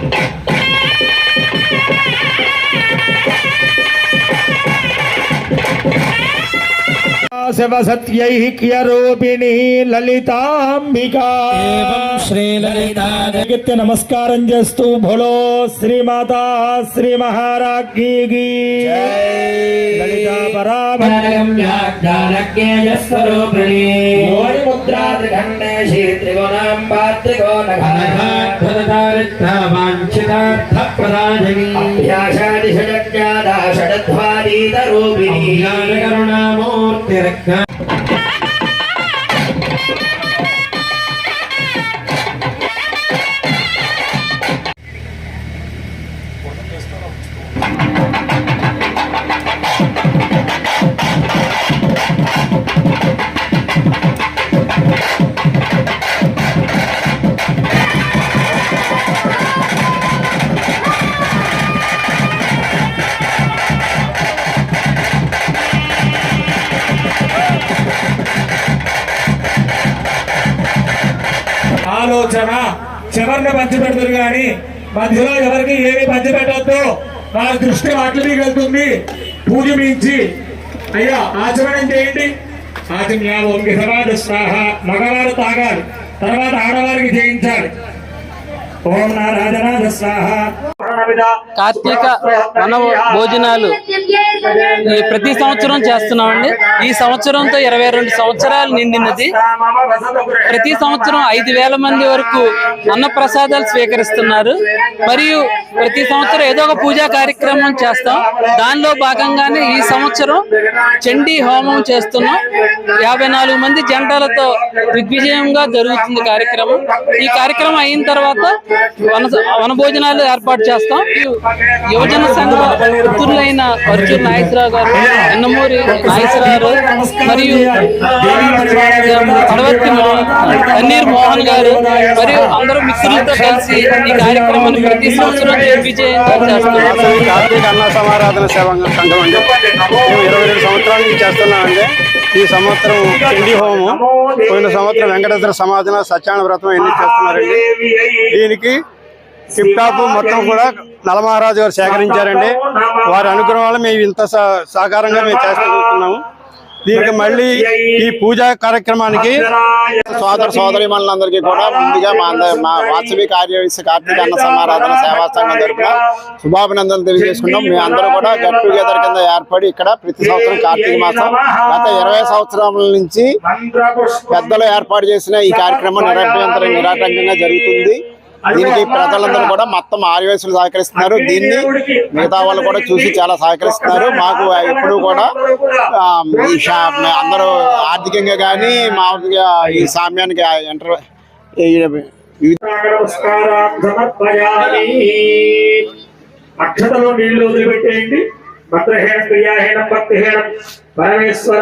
Thank you. సత్యైక్య రూపిణి లలితాంబికా. శ్రీలలితా జగత్య నమస్కారం చేస్తూ భోలో శ్రీమాత శ్రీ మహారాజ్ఞీ లలితా ముద్రాత్రిఖండే శ్రీ త్రిగుణాంబా త్రిగుణాభ్యాసాది ಶ್ರೀಧರೋಪಿಣಿ ಕರುಣಾಮೂರ್ತಿರಕ್ಕ ఆలోచన. చివరిని పంచిపెడతారు కానీ మధ్యలో ఎవరికి ఏమి పంచిపెట్టద్దు. నా దృష్టి వాటి మీకు వెళ్తుంది. పూజ మించి. అయ్యా ఆచమనం చేయండి. ఆచమ్యాలు సమాధ స్వాహ. మగవారు తాగాలి. తర్వాత ఆడవారికి చేయించాలి. ఓం నారాజనాథ స్వాహ. కార్తీక భోజనాలు. ప్రతి సంవత్సరం చేస్తున్నామండి. ఈ సంవత్సరంతో ఇరవై రెండు సంవత్సరాలు నిండినది. ప్రతి సంవత్సరం ఐదు వేల మంది వరకు అన్న ప్రసాదాలు స్వీకరిస్తున్నారు. మరియు ప్రతి సంవత్సరం ఏదో ఒక పూజా కార్యక్రమం చేస్తాం. దానిలో భాగంగానే ఈ సంవత్సరం చండీ హోమం చేస్తున్నాం. యాభై నాలుగు మంది జంటలతో దిగ్విజయంగా జరుగుతుంది కార్యక్రమం. ఈ కార్యక్రమం అయిన తర్వాత వన వన భోజనాలు ఏర్పాటు చేస్తాం. యువజన సంఘ పుత్రులైన వర్చూర్ నాగేశ్వరరావు గారు ఎన్నమూరి మరియు పడవర్తి మోహన్ గారు మరియు అందరూ మిత్రులతో కలిసి ఈ కార్యక్రమాన్ని ప్రతి సంవత్సరం కార్తీక అన్న సమారాధన సేవ సంఘం అండి మేము ఇరవై రెండు సంవత్సరాల నుంచి చేస్తున్నామండి ఈ సంవత్సరం పిండి హోమం పోయిన సంవత్సరం వెంకటేశ్వర సమాధాన సత్యాన వ్రతం ఎన్ని చేస్తున్నారండి దీనికి టిప్ టాప్ మొత్తం కూడా నలమహారాజు గారు సేకరించారండి. వారి అనుగ్రహం వల్ల మేము ఇంత సహ- సహకారంగా మేము చేస్తున్నాము దీనికి మళ్ళీ ఈ పూజా కార్యక్రమానికి సోదర సోదరి మనందరికీ కూడా ముందుగా మా అందరి మా వాసవి కార్యదర్శి కార్తీక అన్న సమారాధన సేవా సంఘం తరపున శుభాభినందనలు తెలియజేసుకున్నాం మేము అందరూ కూడా గెట్ టుగెదర్ కింద ఏర్పడి ఇక్కడ ప్రతి సంవత్సరం కార్తీక మాసం గత ఇరవై సంవత్సరాల నుంచి పెద్దలు ఏర్పాటు చేసిన ఈ కార్యక్రమం నిరభ్యంతరం నిరాటంకంగా జరుగుతుంది. దీనికి ప్రజలందరూ కూడా మొత్తం ఆర్యవేసులు సహకరిస్తున్నారు. దీన్ని మిగతా వాళ్ళు కూడా చూసి చాలా సహకరిస్తున్నారు. మాకు ఎప్పుడు కూడా అందరూ ఆర్థికంగా కానీ మామూలుగా ఈ సామ్యానికి ఎంటర్ అక్షతలో నీళ్ళు వదిలిపెట్టేయండి. మంత్రహీనం క్రియాహీనం భక్తిహీనం పరమేశ్వర